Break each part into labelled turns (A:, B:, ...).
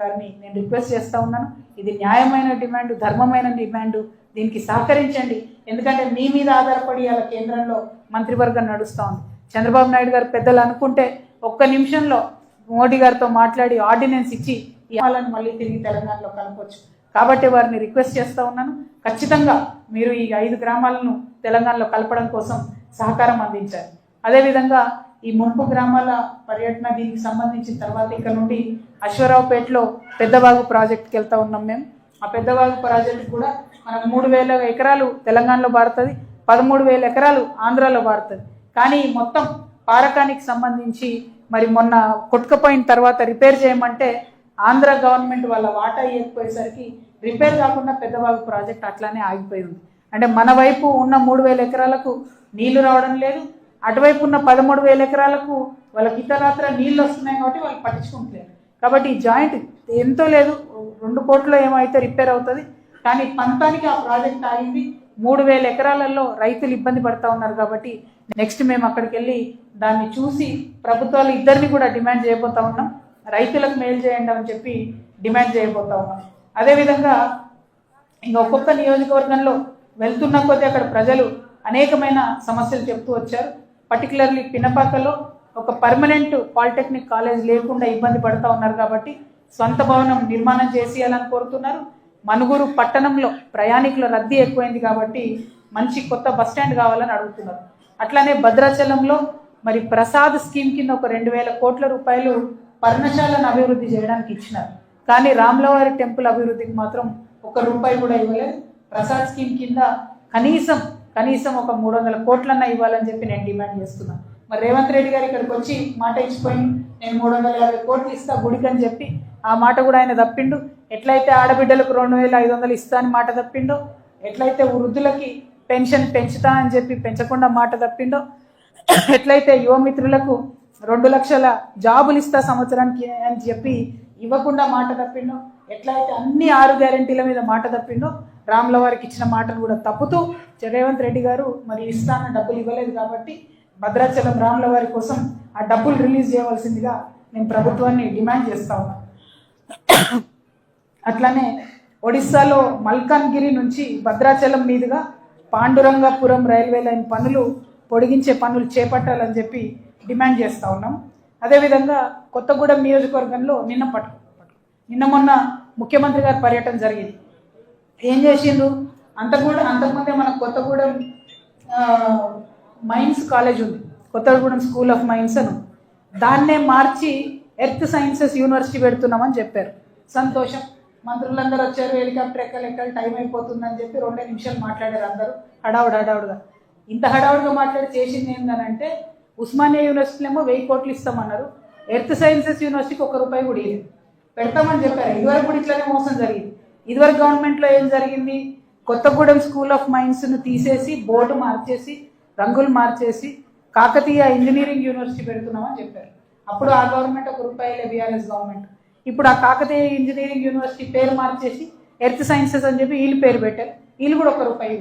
A: గారిని నేను రిక్వెస్ట్ చేస్తూ ఉన్నాను. ఇది న్యాయమైన డిమాండ్ ధర్మమైన డిమాండ్. దీనికి సహకరించండి. ఎందుకంటే మీ మీద ఆధారపడి అలా కేంద్రంలో మంత్రివర్గం నడుస్తూ ఉంది. చంద్రబాబు నాయుడు గారు పెద్దలు అనుకుంటే ఒక్క నిమిషంలో మోడీ గారితో మాట్లాడి ఆర్డినెన్స్ ఇచ్చి ఈ మళ్ళీ తిరిగి తెలంగాణలో కలపవచ్చు కాబట్టి వారిని రిక్వెస్ట్ చేస్తూ ఉన్నాను. ఖచ్చితంగా మీరు ఈ ఐదు గ్రామాలను తెలంగాణలో కలపడం కోసం సహకారం అందించాలి. అదేవిధంగా ఈ ముంపు గ్రామాల పర్యటన దీనికి సంబంధించిన తర్వాత ఇక్కడ నుండి అశ్వరావుపేటలో పెద్దవాగు ప్రాజెక్ట్కి వెళ్తా ఉన్నాం మేము. ఆ పెద్దవాగు ప్రాజెక్ట్ కూడా మనకు మూడు వేల ఎకరాలు తెలంగాణలో పారుతుంది పదమూడు వేల ఎకరాలు ఆంధ్రాలో పారుతుంది. కానీ మొత్తం పారకానికి సంబంధించి మరి మొన్న కొట్టుకపోయిన తర్వాత రిపేర్ చేయమంటే ఆంధ్ర గవర్నమెంట్ వాళ్ళ వాటా ఇవ్వకపోయేసరికి రిపేర్ కాకుండా పెద్దవాగు ప్రాజెక్ట్ అట్లానే ఆగిపోయి ఉంది అంటే మన వైపు ఉన్న మూడు వేల ఎకరాలకు నీళ్ళు రావడం లేదు అటువైపు ఉన్న పదమూడు వేల ఎకరాలకు వాళ్ళకి ఇతరాత్ర నీళ్ళు వస్తున్నాయి కాబట్టి వాళ్ళు పట్టించుకుంటలేరు. కాబట్టి ఈ జాయింట్ ఎంతో లేదు రెండు కోట్లు ఏమో అయితే రిపేర్ అవుతుంది. కానీ పంతానికి ఆ ప్రాజెక్ట్ ఆగింది. మూడు వేల ఎకరాలలో రైతులు ఇబ్బంది పడుతూ ఉన్నారు కాబట్టి నెక్స్ట్ మేము అక్కడికి వెళ్ళి దాన్ని చూసి ప్రభుత్వాలు ఇద్దరిని కూడా డిమాండ్ చేయబోతా ఉన్నాం. రైతులకు మేలు చేయండి అని చెప్పి డిమాండ్ చేయబోతా ఉన్నాం. అదేవిధంగా ఇంకా ఒక్కొక్క నియోజకవర్గంలో వెళ్తున్న కొద్దీ అక్కడ ప్రజలు అనేకమైన సమస్యలు చెప్తూ వచ్చారు. పర్టికులర్లీ పినపాకలో ఒక పర్మనెంట్ పాలిటెక్నిక్ కాలేజ్ లేకుండా ఇబ్బంది పడుతూ ఉన్నారు కాబట్టి సొంత భవనం నిర్మాణం చేసేయాలని కోరుతున్నారు. మనుగురు పట్టణంలో ప్రయాణికుల రద్దీ ఎక్కువైంది కాబట్టి మంచి కొత్త బస్ స్టాండ్ కావాలని అడుగుతున్నారు. అట్లానే భద్రాచలంలో మరి ప్రసాద్ స్కీమ్ కింద ఒక రెండు వేల కోట్ల రూపాయలు పర్ణశాలను అభివృద్ధి చేయడానికి ఇచ్చినారు. కానీ రామ్లవారి టెంపుల్ అభివృద్ధికి మాత్రం ఒక రూపాయి కూడా ఇవ్వలేదు. ప్రసాద్ స్కీమ్ కింద కనీసం కనీసం ఒక మూడు వందల కోట్లన్నా ఇవ్వాలని చెప్పి నేను డిమాండ్ చేస్తున్నాను మరి రేవంత్ రెడ్డి గారు ఇక్కడికి వచ్చి మాట ఇచ్చిపోయి నేను మూడు వందల యాభై కోట్లు ఇస్తా గుడికని చెప్పి ఆ మాట కూడా ఆయన తప్పిండు. ఎట్లయితే ఆడబిడ్డలకు రెండు వేల ఐదు వందలు ఇస్తా అని మాట తప్పిండో ఎట్లయితే వృద్ధులకి పెన్షన్ పెంచుతా అని చెప్పి పెంచకుండా మాట తప్పిండో ఎట్లయితే యువమిత్రులకు రెండు లక్షల జాబులు ఇస్తా సంవత్సరానికి అని చెప్పి ఇవ్వకుండా మాట తప్పిండో ఎట్లా అయితే అన్ని ఆరు గ్యారెంటీల మీద మాట తప్పిండో రాముల వారికి ఇచ్చిన మాటను కూడా తప్పుతూ రేవంత్ రెడ్డి గారు మరి ఇస్తాన డబ్బులు ఇవ్వలేదు కాబట్టి భద్రాచలం రాముల వారి కోసం ఆ డబ్బులు రిలీజ్ చేయవలసిందిగా నేను ప్రభుత్వాన్ని డిమాండ్ చేస్తా ఉన్నాను అట్లానే ఒడిస్సాలో మల్కాన్గిరి నుంచి భద్రాచలం మీదుగా పాండురంగపురం రైల్వే లైన్ పనులు పొడిగించే పనులు చేపట్టాలని చెప్పి డిమాండ్ చేస్తూ ఉన్నాం. అదేవిధంగా కొత్తగూడెం నియోజకవర్గంలో నిన్న పట్టు నిన్న మొన్న ముఖ్యమంత్రి గారి పర్యటన జరిగింది. ఏం చేసిండ్రు? అంత కూడా అంతకుముందే మన కొత్తగూడెం మైన్స్ కాలేజ్ ఉంది. కొత్తగూడెం స్కూల్ ఆఫ్ మైన్స్ అని. దాన్నే మార్చి ఎర్త్ సైన్సెస్ యూనివర్సిటీ పెడుతున్నామని చెప్పారు. సంతోషం. మంత్రులందరూ వచ్చారు హెలికాప్టర్ ఎక్కలు ఎక్కలు టైం అయిపోతుందని చెప్పి రెండే నిమిషాలు మాట్లాడారు అందరూ. హడావుడు హడావుడుగా. ఇంత హడావుడిగా మాట్లాడి చేసింది ఏంటనంటే ఉస్మానియా యూనివర్సిటీలో ఏమో వెయ్యి కోట్లు ఇస్తామన్నారు. ఎర్త్ సైన్సెస్ యూనివర్సిటీకి ఒక రూపాయి కూడా ఇవ్వలేదు పెడతామని చెప్పారు. ఇదివరకు కూడా ఇట్లానే మోసం జరిగింది. ఇదివరకు గవర్నమెంట్లో ఏం జరిగింది? కొత్తగూడెం స్కూల్ ఆఫ్ మైన్స్ను తీసేసి బోర్డు మార్చేసి రంగులు మార్చేసి కాకతీయ ఇంజనీరింగ్ యూనివర్సిటీ పెడుతున్నామని చెప్పారు. అప్పుడు ఆ గవర్నమెంట్ ఒక రూపాయలే బీఆర్ఎస్ గవర్నమెంట్ ఇప్పుడు ఆ కాకతీయ ఇంజనీరింగ్ యూనివర్సిటీ పేరు మార్చేసి ఎర్త్ సైన్సెస్ అని చెప్పి వీళ్ళు పేరు పెట్టారు. వీళ్ళు కూడా ఒక రూపాయి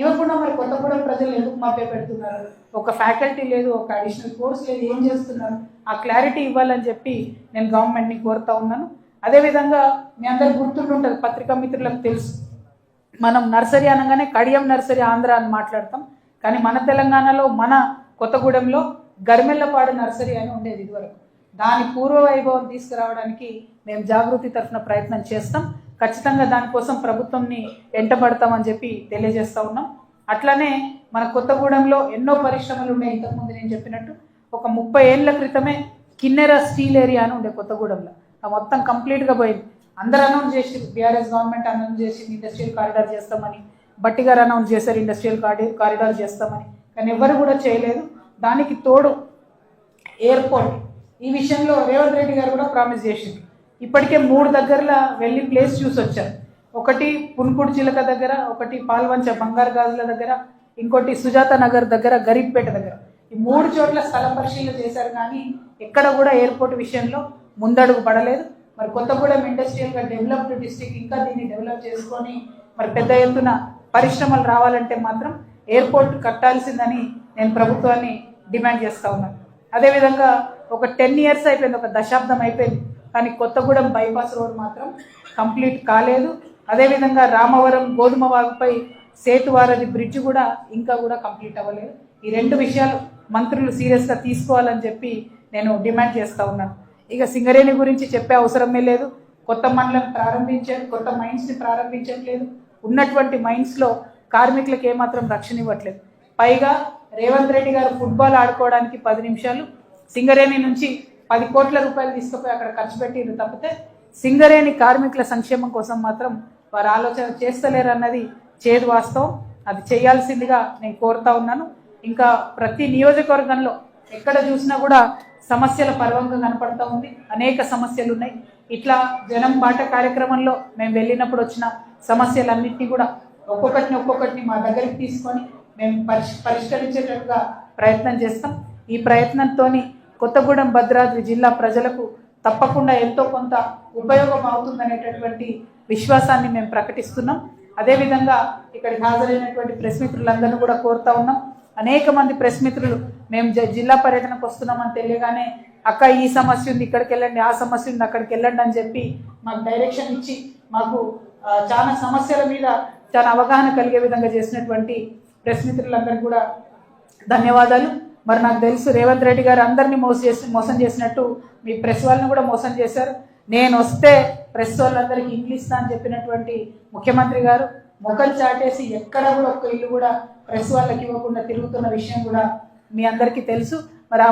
A: ఇవ్వకుండా మరి కొత్తగూడెం ప్రజలు ఎందుకు మాపే పెడుతున్నారు? ఒక ఫ్యాకల్టీ లేదు ఒక అడిషనల్ కోర్స్ లేదు ఏం చేస్తున్నారు? ఆ క్లారిటీ ఇవ్వాలని చెప్పి నేను గవర్నమెంట్ని కోరుతా ఉన్నాను. అదేవిధంగా మీ అందరు గుర్తుంటుంటుంది పత్రికా మిత్రులకు తెలుసు. మనం నర్సరీ అనగానే కడియం నర్సరీ ఆంధ్ర అని మాట్లాడతాం. కానీ మన తెలంగాణలో మన కొత్తగూడెంలో గర్మెల్లపాడు నర్సరీ అని ఉండేది ఇదివరకు. దాని పూర్వ వైభవం తీసుకురావడానికి మేము జాగృతి తరఫున ప్రయత్నం చేస్తాం. ఖచ్చితంగా దానికోసం ప్రభుత్వంని వెంటబడతామని చెప్పి తెలియజేస్తా ఉన్నాం. అట్లనే మన కొత్తగూడెంలో ఎన్నో పరిశ్రమలు ఉన్నాయి ఇంతకుముందు నేను చెప్పినట్టు. ఒక ముప్పై ఏళ్ళ క్రితమే కిన్నెర స్టీల్ ఏరియా అని ఉండే కొత్తగూడెంలో. ఆ మొత్తం కంప్లీట్గా పోయింది. అందరు అనౌన్స్ చేసి బీఆర్ఎస్ గవర్నమెంట్ అనౌన్స్ చేసింది ఇండస్ట్రియల్ కారిడార్ చేస్తామని. బట్టి గారు అనౌన్స్ చేశారు ఇండస్ట్రియల్ కారిడార్ చేస్తామని. కానీ ఎవరు కూడా చేయలేదు. దానికి తోడు ఎయిర్పోర్ట్. ఈ విషయంలో రేవంత్ రెడ్డి గారు కూడా ప్రామిస్ చేసింది ఇప్పటికే మూడు దగ్గరలో వెళ్ళి ప్లేస్ చూసి వచ్చారు ఒకటి పున్కుడు చిలక దగ్గర ఒకటి పాల్వంచ బంగారు గాజుల దగ్గర ఇంకోటి సుజాత నగర్ దగ్గర గరీబ్పేట దగ్గర. ఈ మూడు చోట్ల స్థల పరిశీలన చేశారు కానీ ఎక్కడ కూడా ఎయిర్పోర్ట్ విషయంలో ముందడుగు పడలేదు. మరి కొత్తగూడెం ఇండస్ట్రియల్గా డెవలప్డ్ డిస్టిక్ ఇంకా దీన్ని డెవలప్ చేసుకొని మరి పెద్ద ఎత్తున పరిశ్రమలు రావాలంటే మాత్రం ఎయిర్పోర్ట్ కట్టాల్సిందని నేను ప్రభుత్వాన్ని డిమాండ్ చేస్తా ఉన్నాను అదేవిధంగా ఒక టెన్ ఇయర్స్ అయిపోయింది ఒక దశాబ్దం అయిపోయింది. కానీ కొత్తగూడెం బైపాస్ రోడ్ మాత్రం కంప్లీట్ కాలేదు. అదేవిధంగా రామవరం గోధుమ వాగుపై సేతువారధి బ్రిడ్జ్ కూడా ఇంకా కూడా కంప్లీట్ అవ్వలేదు. ఈ రెండు విషయాలు మంత్రులు సీరియస్గా తీసుకోవాలని చెప్పి నేను డిమాండ్ చేస్తూ ఉన్నాను. ఇక సింగరేణి గురించి చెప్పే అవసరమే లేదు. కొత్త మండలం ప్రారంభించారు కొత్త మైండ్స్ని ప్రారంభించట్లేదు. ఉన్నటువంటి మైండ్స్లో కార్మికులకు ఏమాత్రం రక్షణ ఇవ్వట్లేదు. పైగా రేవంత్ రెడ్డి గారు ఫుట్బాల్ ఆడుకోవడానికి పది నిమిషాలు సింగరేణి నుంచి పది కోట్ల రూపాయలు తీసుకుపోయి అక్కడ ఖర్చు పెట్టిండ్రు తప్పితే సింగరేణి కార్మికుల సంక్షేమం కోసం మాత్రం వారు ఆలోచన చేస్తలేరు అన్నది చేదు వాస్తవం. అది చేయాల్సిందిగా నేను కోరుతా ఉన్నాను. ఇంకా ప్రతి నియోజకవర్గంలో ఎక్కడ చూసినా కూడా సమస్యల పర్వంగా కనపడతా ఉంది. అనేక సమస్యలు ఉన్నాయి. ఇట్లా జనం బాట కార్యక్రమంలో మేము వెళ్ళినప్పుడు వచ్చిన సమస్యలన్నింటినీ కూడా ఒక్కొక్కటిని ఒక్కొక్కటిని మా దగ్గరికి తీసుకొని మేము పరిష్ పరిష్కరించేటట్టుగా ప్రయత్నం చేస్తాం. ఈ ప్రయత్నంతో కొత్తగూడెం భద్రాద్రి జిల్లా ప్రజలకు తప్పకుండా ఎంతో కొంత ఉపయోగం అవుతుందనేటటువంటి విశ్వాసాన్ని మేము ప్రకటిస్తున్నాం. అదేవిధంగా ఇక్కడికి హాజరైనటువంటి ప్రెస్ మిత్రులందరినీ కూడా కోరుతా ఉన్నాం. అనేక మంది ప్రెస్ మిత్రులు మేము జ- జిల్లా పర్యటనకు వస్తున్నామని తెలియగానే అక్క ఈ సమస్య ఉంది ఇక్కడికి వెళ్ళండి ఆ సమస్య ఉంది అక్కడికి వెళ్ళండి అని చెప్పి మాకు డైరెక్షన్ ఇచ్చి మాకు చాలా సమస్యల మీద చాలా అవగాహన కలిగే విధంగా చేసినటువంటి ప్రెస్ మిత్రులందరికీ కూడా ధన్యవాదాలు. మరి నాకు తెలుసు రేవంత్ రెడ్డి గారు అందరినీ మోసం చేసి మోసం చేసినట్టు మీ ప్రెస్ వాళ్ళని కూడా మోసం చేశారు. నేను వస్తే ప్రెస్ వాళ్ళందరికీ ఇంగ్లీష్ అని చెప్పినటువంటి ముఖ్యమంత్రి గారు ముఖం చాటేసి ఎక్కడ కూడా ఒక్క ఇల్లు కూడా ప్రెస్ వాళ్ళకి ఇవ్వకుండా తిరుగుతున్న విషయం కూడా మీ అందరికీ తెలుసు. మరి